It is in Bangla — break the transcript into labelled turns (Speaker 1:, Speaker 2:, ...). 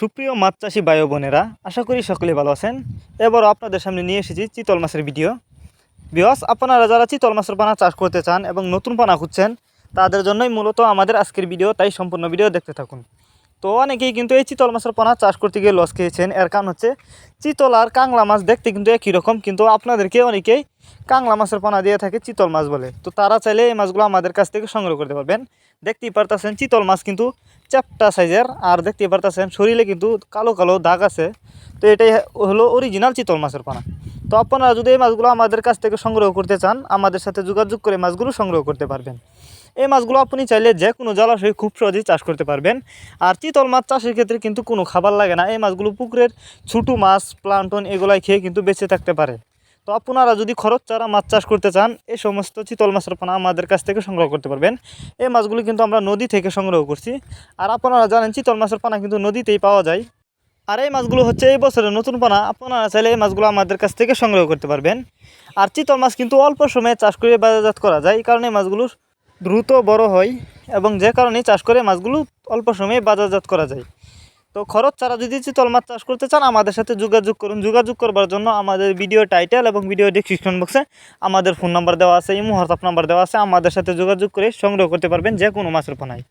Speaker 1: সুপ্রিয় মাছ চাষি বায়ু বোনেরা, আশা করি সকলে ভালো আছেন। এবার আপনাদের সামনে নিয়ে এসেছি চিতল মাছের ভিডিও। বিহস আপনারা যারা চিতল মাছের পানা চাষ করতে চান এবং নতুন পানা খুঁজছেন, তাদের জন্যই মূলত আমাদের আজকের ভিডিও, তাই সম্পূর্ণ ভিডিও দেখতে থাকুন। তো অনেকেই কিন্তু এই চিতল মাছের পানা চাষ করতে গিয়ে লস খেয়েছেন। এর কারণ হচ্ছে চিতল আর কাংলা মাছ দেখতে কিন্তু একই রকম, কিন্তু আপনাদেরকে অনেকেই কাংলা মাছের পানা দিয়ে থাকে চিতল মাছ বলে। তো তারা চাইলে এই মাছগুলো আমাদের কাছ থেকে সংগ্রহ করতে পারবেন। দেখতেই পারতেছেন চিতল মাছ কিন্তু চ্যাপটা সাইজের, আর দেখতেই পারতেছেন শরীরে কিন্তু কালো কালো দাগ আছে। তো এটাই হলো অরিজিনাল চিতল মাছের পানা। তো আপনারা যদি এই মাছগুলো আমাদের কাছ থেকে সংগ্রহ করতে চান, আমাদের সাথে যোগাযোগ করে মাছগুলো সংগ্রহ করতে পারবেন। এই মাছগুলো আপনি চাইলে যে কোনো জলাশয়ে খুব সহজেই চাষ করতে পারবেন। আর চিতল মাছ চাষের ক্ষেত্রে কিন্তু কোনো খাবার লাগে না। এই মাছগুলো পুকুরের ছোটো মাছ, প্লান্টন এগুলাই খেয়ে কিন্তু বেঁচে থাকতে পারে। তো আপনারা যদি খরচ ছাড়া মাছ চাষ করতে চান এই সমস্ত চিতল মাছের পানা আমাদের কাছ থেকে সংগ্রহ করতে পারবেন। এই মাছগুলো কিন্তু আমরা নদী থেকে সংগ্রহ করছি। আর আপনারা জানেন, চিতল মাছের পানা কিন্তু নদীতেই পাওয়া যায়। আর এই মাছগুলো হচ্ছে এই বছরের নতুন পানা। আপনারা চাইলে এই মাছগুলো আমাদের কাছ থেকে সংগ্রহ করতে পারবেন। আর চিতল মাছ কিন্তু অল্প সময়ে চাষ করে বাজারজাত করা যায়। এই কারণে মাছগুলো দ্রুত বড় হয় এবং যে কারণে চাষ করে মাছগুলো অল্প সময়ে বাজারজাত করা যায়। তো খরচ ছাড়া যদি চিতল মাছ চাষ করতে চান, আমাদের সাথে যোগাযোগ করুন। যোগাযোগ করবার জন্য আমাদের ভিডিও টাইটেল এবং ভিডিও ডিসক্রিপশন বক্সে আমাদের ফোন নাম্বার দেওয়া আছে, ইমো হোয়াটসঅ্যাপ নাম্বার দেওয়া আছে। আমাদের সাথে যোগাযোগ করে সংগ্রহ করতে পারবেন যে কোনো মাছের পানায়।